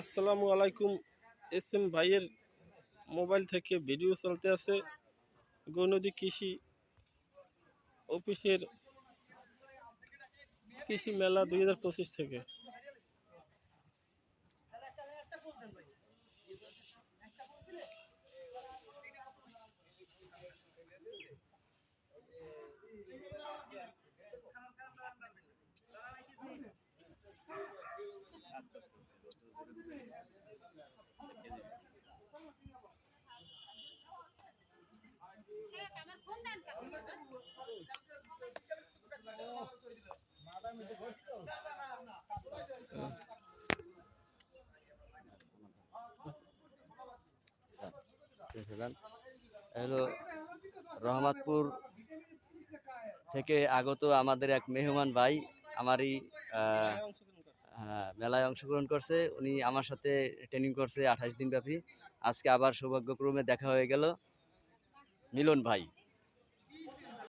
আসসালামু আলাইকুম। S M ভাইয়ের মোবাইল থেকে ভিডিও চলতে আছে। গৌনদী কৃষি অফিসের কৃষি মেলা দুই হাজার পঁচিশ থেকে। হলো রহমাতপুর থেকে আগত আমাদের এক মেহমান ভাই আমারই হ্যাঁ, মেলায় অংশগ্রহণ করছে। উনি আমার সাথে ট্রেনিং করছে আঠাশ দিন ব্যাপী আজকে আবার সৌভাগ্যক্রমে দেখা হয়ে গেল। মিলন ভাই।